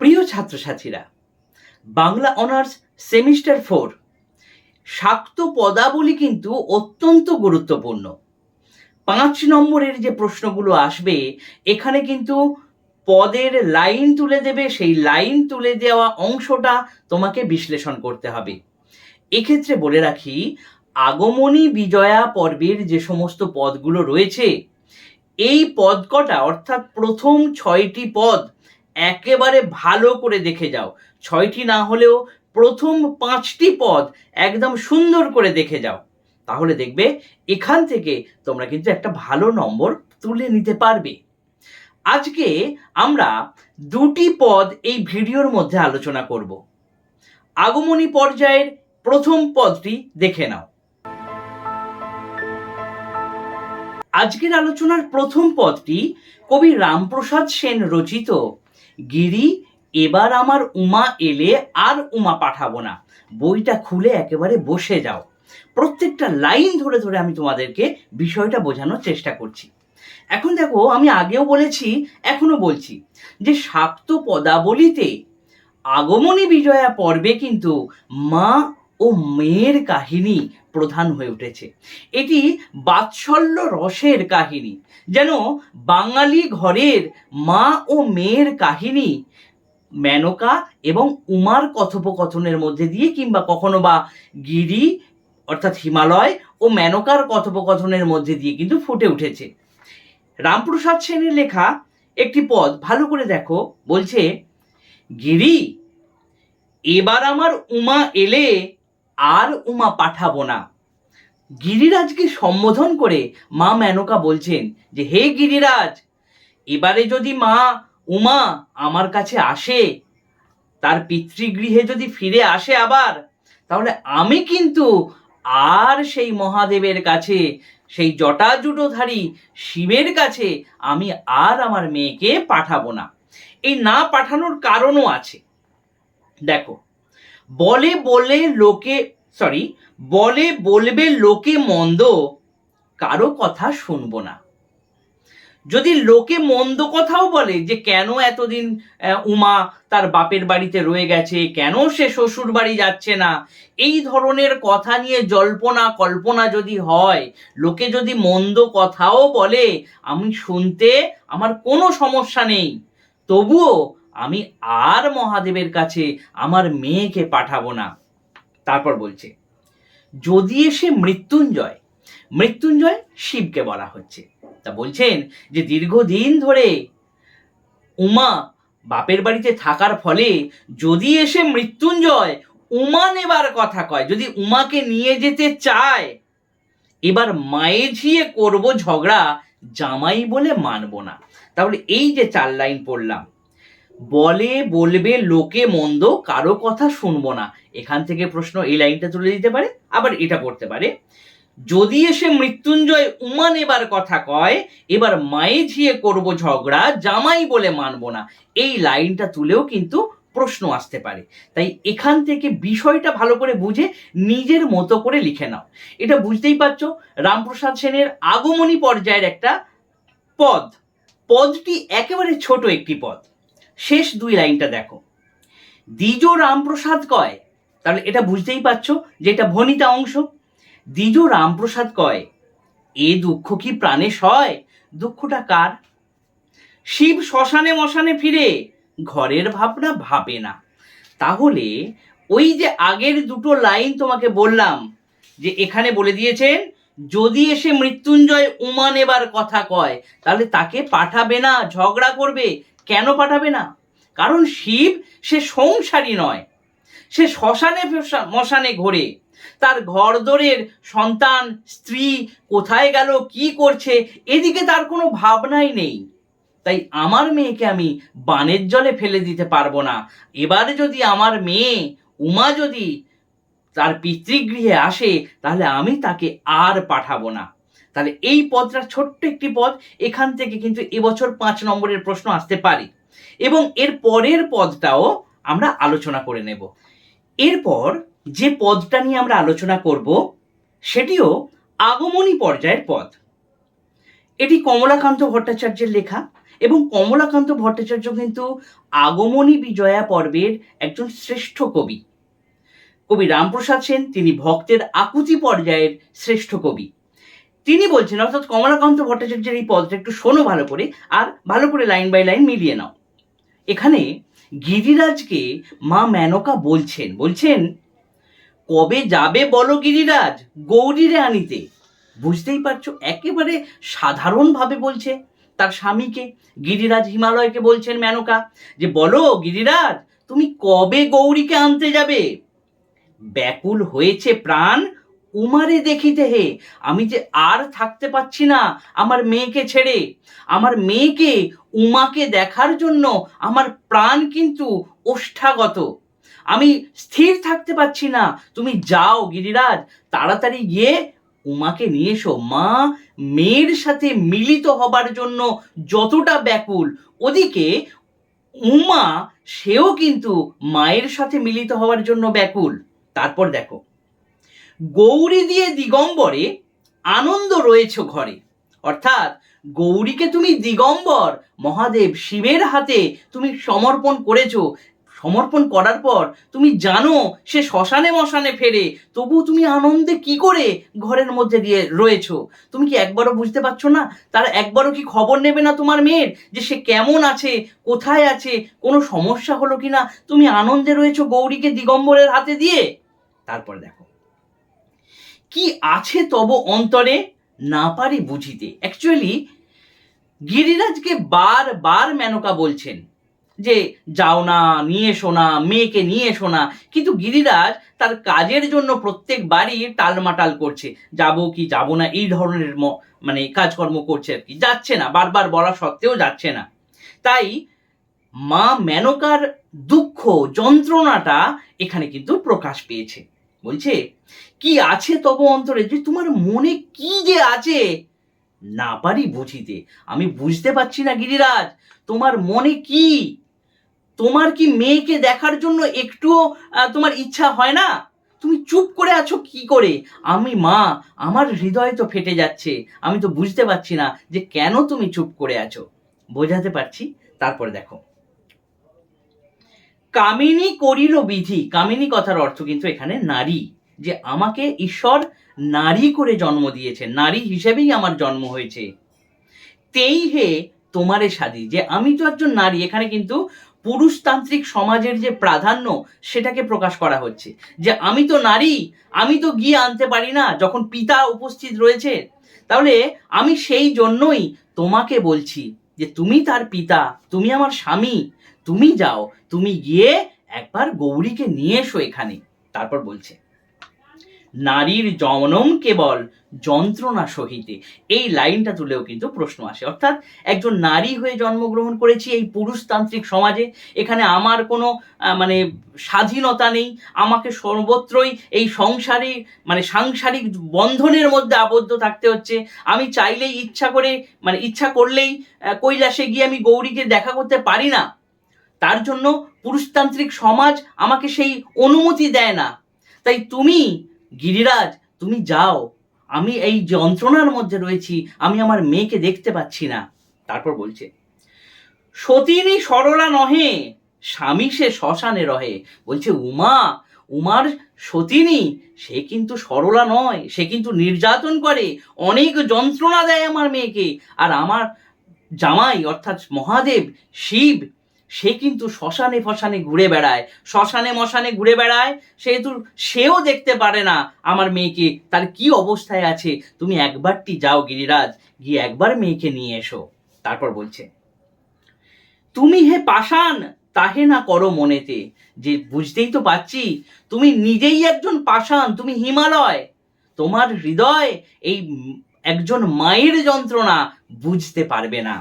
প্রিয় ছাত্রছাত্রীরা, Bangla honours semester four শাক্ত পদাবলী কিন্তু অত্যন্ত গুরুত্বপূর্ণ। পাঁচ নম্বরের যে প্রশ্নগুলো আসবে, এখানে কিন্তু পদের লাইন তুলে দেবে, সেই লাইন তুলে দেওয়া অংশটা তোমাকে বিশ্লেষণ করতে হবে। এক্ষেত্রে বলে রাখি, আগমনী বিজয়া পর্বের যে সমস্ত পদগুলো রয়েছে, এই পদ কটা, অর্থাৎ প্রথম ছয়টি পদ একেবারে ভালো করে দেখে যাও। ছয়টি না হলেও প্রথম পাঁচটি পদ একদম সুন্দর করে দেখে যাও। তাহলে দেখবে এখান থেকে তোমরা কিন্তু একটা ভালো নম্বর তুলে নিতে পারবে। আজকে আমরা দুটি পদ এই ভিডিওর মধ্যে আলোচনা করব। আগমনী পর্যায়ের প্রথম পদটি দেখে নাও। আজকের আলোচনার প্রথম পদটি কবি রামপ্রসাদ সেন রচিত গিরি, এবার আমার উমা এলে আর উমা পাঠাবো না। বইটা খুলে একেবারে বসে যাও। প্রত্যেকটা লাইন ধরে ধরে আমি তোমাদেরকে বিষয়টা বোঝানোর চেষ্টা করছি। এখন দেখো, আমি আগেও বলেছি এখনও বলছি যে শাক্ত পদাবলিতে আগমনী বিজয়া পর্বে কিন্তু মা ও মেয়ের কাহিনী প্রধান হয়ে উঠেছে। এটি বাৎসল্য রসের কাহিনী, যেন বাঙালি ঘরের মা ও মেয়ের কাহিনী মেনকা এবং উমার কথোপকথনের মধ্যে দিয়ে কিংবা কখনো বা গিরি অর্থাৎ হিমালয় ও মেনকার কথোপকথনের মধ্যে দিয়ে কিন্তু ফুটে উঠেছে। রামপ্রসাদ সেনের লেখা একটি পদ, ভালো করে দেখো, বলছে, গিরি, এবার আমার উমা এলে আর উমা পাঠাবো না। গিরিরাজকে সম্বোধন করে মা মেনকা বলছেন যে, হে গিরিরাজ, এবারে যদি মা উমা আমার কাছে আসে, তার পিতৃগৃহে যদি ফিরে আসে আবার, তাহলে আমি কিন্তু আর সেই মহাদেবের কাছে, সেই জটাজুটোধারী শিবের কাছে আমি আর আমার মেয়েকে পাঠাবো না। এই না পাঠানোর কারণও আছে। দেখো বলে বলে লোকে সরি বলে বলবে লোকে মন্দ, কারও কথা শুনব না। যদি লোকে মন্দ কথাও বলে যে কেন এতদিন উমা তার বাপের বাড়িতে রয়ে গেছে, কেন সে শ্বশুর বাড়ি যাচ্ছে না, এই ধরনের কথা নিয়ে জল্পনা, কল্পনা যদি হয়, লোকে যদি মন্দ কথাও বলে, আমি শুনতে আমার কোনো সমস্যা নেই। তবুও আমি আর মহাদেবের কাছে আমার মেয়েকে পাঠাবো না। তারপর বলছে, যদি এসে মৃত্যুঞ্জয় মৃত্যুঞ্জয় শিবকে বলা হচ্ছে। তা বলছেন যে দীর্ঘদিন ধরে উমা বাপের বাড়িতে থাকার ফলে যদি এসে মৃত্যুঞ্জয়, উমা নেবার কথা কয়, যদি উমাকে নিয়ে যেতে চায়, এবার মায়ে ঝিয়ে করব ঝগড়া, জামাই বলে মানবো না। তাহলে এই যে চার লাইন পড়লাম বলে, বলবে, লোকে মন্দ কারও কথা শুনব না। এখান থেকে প্রশ্ন এই লাইনটা তুলে দিতে পারে, আবার এটা করতে পারে। যদি এসে মৃত্যুঞ্জয় উমা নেবার কথা কয়, এবার মায়ে ঝিয়ে করব ঝগড়া, জামাই বলে মানবো না। এই লাইনটা তুলেও কিন্তু প্রশ্ন আসতে পারে। তাই এখান থেকে বিষয়টা ভালো করে বুঝে নিজের মতো করে লিখে নাও। এটা বুঝতেই পারছ, রামপ্রসাদ সেনের আগমনী পর্যায়ের একটা পদ। পদটি একেবারে ছোট একটি পদ। শেষ দুই লাইনটা দেখো। দ্বিজ রামপ্রসাদ কয়, তাহলে এটা বুঝতেই পারছ যে এটা ভনিতা অংশ। দ্বিজ রামপ্রসাদ কয়, এ দুঃখ কি প্রাণে সয়? দুঃখটা কার? শিব শ্মশানে মশানে ফিরে, ঘরের ভাবনা ভাবে না। তাহলে ওই যে আগের দুটো লাইন তোমাকে বললাম, যে এখানে বলে দিয়েছেন, যদি এসে মৃত্যুঞ্জয় উমা নেবার কথা কয়, তাহলে তাকে পাঠাবে না, ঝগড়া করবে কেন পাঠাবে না? কারণ শিব সে সংসারী নয়। সে শ্মশানে মশানে ঘোরে। তার ঘরদোরের সন্তান, স্ত্রী কোথায় গেল, কি করছে, এদিকে তার কোনো ভাবনাই নেই। তাই আমার মেয়েকে আমি বানের জলে ফেলে দিতে পারব না। এবারে যদি আমার মেয়ে উমা যদি তার পিতৃগৃহে আসে, তাহলে আমি তাকে আর পাঠাবো না। তাহলে এই পদটা ছোট্ট একটি পদ এখান থেকে কিন্তু এবছর পাঁচ নম্বরের প্রশ্ন আসতে পারে। এবং এর পরের পদটাও আমরা আলোচনা করে নেব। এরপর যে পদটা নিয়ে আমরা আলোচনা করব, সেটিও আগমনী পর্যায়ের পদ। এটি কমলাকান্ত ভট্টাচার্যের লেখা এবং কমলাকান্ত ভট্টাচার্য কিন্তু আগমনী বিজয়া পর্বের একজন শ্রেষ্ঠ কবি। কবি রামপ্রসাদ সেন, তিনি ভক্তের আকুতি পর্যায়ের শ্রেষ্ঠ কবি। তিনি বলছেন, অর্থাৎ কমলাকান্ত ভট্টাচার্যের এই পদটা একটু শোনো ভালো করে আর ভালো করে লাইন বাই লাইন মিলিয়ে নাও। এখানে গিরিরাজকে মা মেনকা বলছেন বলছেন, কবে যাবে বলো গিরিরাজ? গৌরীরে আনিতে। বুঝতেই পারছ, একেবারে সাধারণভাবে বলছে তার স্বামীকে, গিরিরাজ হিমালয়কে বলছেন মেনকা, যে বলো গিরিরাজ, তুমি কবে গৌরীকে আনতে যাবে? ব্যাকুল হয়েছে প্রাণ উমারে দেখিতে হে, আমি যে আর থাকতে পাচ্ছি না আমার মেয়েকে ছেড়ে। আমার মেয়েকে, উমাকে দেখার জন্য আমার প্রাণ কিন্তু ওষ্ঠাগত। আমি স্থির থাকতে পারছি না। তুমি যাও গিরিরাজ, তাড়াতাড়ি গিয়ে উমাকে নিয়ে এসো। মা, মেয়ের সাথে মিলিত হবার জন্য যতটা ব্যাকুল। ওদিকে উমা, সেও কিন্তু মায়ের সাথে মিলিত হওয়ার জন্য ব্যাকুল। তারপর দেখো। গৌরী দিয়ে দিগম্বরে আনন্দ রয়েছে ঘরে। অর্থাৎ গৌরীকে তুমি দিগম্বর, মহাদেব শিবের হাতে তুমি সমর্পণ করেছ। সমর্পণ করার পর তুমি জানো সে শ্মশানে মশানে ফেরে, তবু তুমি আনন্দে কি করে ঘরের মধ্যে দিয়ে রয়েছো? তুমি কি একবারও বুঝতে পারছ না? তার একবারও কি খবর নেবে না তোমার মেয়ের যে সে কেমন আছে, কোথায় আছে, কোনো সমস্যা হলো কিনা? তুমি আনন্দে রয়েছো গৌরীকে দিগম্বরের হাতে দিয়ে? তারপর দেখো। কি আছে তব অন্তরে না পারি বুঝিতে। অ্যাকচুয়ালি গিরিরাজকে বারবার মেনকা বলছেন যে, যাও না, নিয়ে এসো না, মেয়েকে নিয়ে এসো না। কিন্তু গিরিরাজ তার কাজের জন্য প্রত্যেকবারই টালমাটাল করছে। যাব কি, যাব না? এই ধরনের মানে কাজকর্ম করছে আর কি। যাচ্ছে না, বারবার বলা সত্ত্বেও যাচ্ছে না। তাই মা মেনকার দুঃখ, যন্ত্রণাটা এখানে কিন্তু প্রকাশ পেয়েছে। বলছে, কি আছে তব অন্তরে যে তোমার মনে কি যে আছে? না পারি বুঝিতে। আমি বুঝতে পারছি না গিরিরাজ, তোমার মনে কি? তোমার কি মেয়েকে দেখার জন্য একটুও তোমার ইচ্ছা হয় না? তুমি চুপ করে আছো কি করে? আমি মা, আমার হৃদয় তো ফেটে যাচ্ছে। আমি তো বুঝতে পারছি না যে কেন তুমি চুপ করে আছো। বোঝাতে পারছি? তারপরে দেখো। কামিনী করিল বিধি। কামিনী কথার অর্থ কিন্তু এখানে নারী। যে আমাকে ঈশ্বর নারী করে জন্ম দিয়েছে নারী হিসেবেই আমার জন্ম হয়েছে। তেই হে তোমারে সাদি যে আমি তো একজন নারী, এখানে কিন্তু পুরুষতান্ত্রিক সমাজের যে প্রাধান্য, সেটাকে প্রকাশ করা হচ্ছে। যে আমি তো নারী, আমি তো গিয়ে আনতে পারি না, যখন পিতা উপস্থিত রয়েছে, তাহলে আমি সেই জন্যই তোমাকে বলছি যে তুমি তার পিতা, তুমি আমার স্বামী তুমি যাও, তুমি গিয়ে একবার গৌরীকে নিয়ে এসো এখানে। তারপর বলছে, নারীর জনম কেবল যন্ত্রণা সহিতে। এই লাইনটা তুলেও কিন্তু প্রশ্ন আসে। অর্থাৎ একজন নারী হয়ে জন্মগ্রহণ করেছি এই পুরুষতান্ত্রিক সমাজে, এখানে আমার কোনো মানে স্বাধীনতা নেই, আমাকে সর্বত্রই এই সংসারে মানে সাংসারিক বন্ধনের মধ্যে আবদ্ধ থাকতে হচ্ছে। আমি চাইলেই ইচ্ছা করে মানে ইচ্ছা করলেই কৈলাসে গিয়ে আমি গৌরীকে দেখা করতে পারি না। তার জন্য পুরুষতান্ত্রিক সমাজ আমাকে সেই অনুমতি দেয় না। তাই তুমি, গিরিরাজ, তুমি যাও। আমি এই যন্ত্রণার মধ্যে রয়েছি, আমি আমার মেয়েকে দেখতে পাচ্ছি না। তারপর বলছে সতীনী সরলা নহে, স্বামী সে শ্মশানে রহে। বলছে, উমা, উমার সতীনী, সে কিন্তু সরলা নয়, সে কিন্তু নির্যাতন করে, অনেক যন্ত্রণা দেয় আমার মেয়েকে। আর আমার জামাই, অর্থাৎ মহাদেব, শিব সে কিন্তু শ্মশানে ফশানে ঘুরে বেড়ায়। শ্মশানে মশানে ঘুরে বেড়ায়, সেহেতু সেও দেখতে পারে না আমার মেয়েকে। তার কি অবস্থায় আছে? তুমি একবারটি যাও গিরিরাজ, গিয়ে একবার মেয়েকে নিয়ে এসো। তারপর বলছে, তুমি হে পাষাণ, তাহে না করো মনেতে। যে বুঝতেই তো পাচ্ছি তুমি নিজেই একজন পাষাণ, তুমি হিমালয়। তোমার হৃদয় এই একজন মায়ের যন্ত্রণা বুঝতে পারবে না।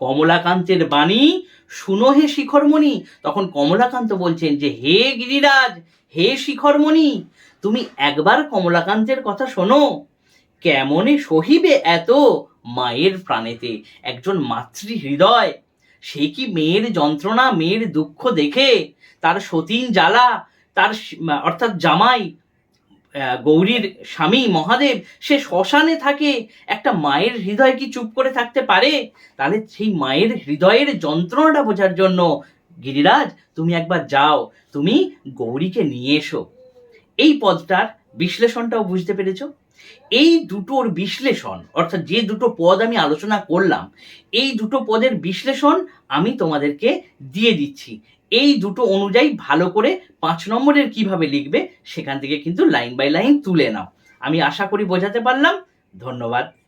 কমলাকান্তের বাণী, শুনো হে শিখরমণি। তখন কমলাকান্ত বলছেন যে, হে গিরিরাজ, হে শিখরমণি, তুমি একবার কমলাকান্তের কথা শোনো। কেমনে সহিবে এত মায়ের প্রাণেতে? একজন মাতৃ হৃদয়, সে কি মেয়ের যন্ত্রণা, মেয়ের দুঃখ দেখে? তার সতীন জ্বালা, তার অর্থাৎ জামাই গৌরীর স্বামী মহাদেব, সে শ্মশানে থাকে। একটা মায়ের হৃদয় কি চুপ করে থাকতে পারে? তাহলে সেই মায়ের হৃদয়ের যন্ত্রণাটা বোঝার জন্য, গিরিরাজ, তুমি একবার যাও, তুমি গৌরীকে নিয়ে এসো। এই পদটার বিশ্লেষণটাও বুঝতে পেরেছ? এই দুটোর বিশ্লেষণ, অর্থাৎ যে দুটো পদ আমি আলোচনা করলাম, এই দুটো পদের বিশ্লেষণ আমি তোমাদেরকে দিয়ে দিচ্ছি। এই দুটো অনুযায়ী ভালো করে পাঁচ নম্বরের কীভাবে লিখবে, সেখান থেকে কিন্তু লাইন বাই লাইন তুলে নাও। আমি আশা করি বোঝাতে পারলাম। ধন্যবাদ।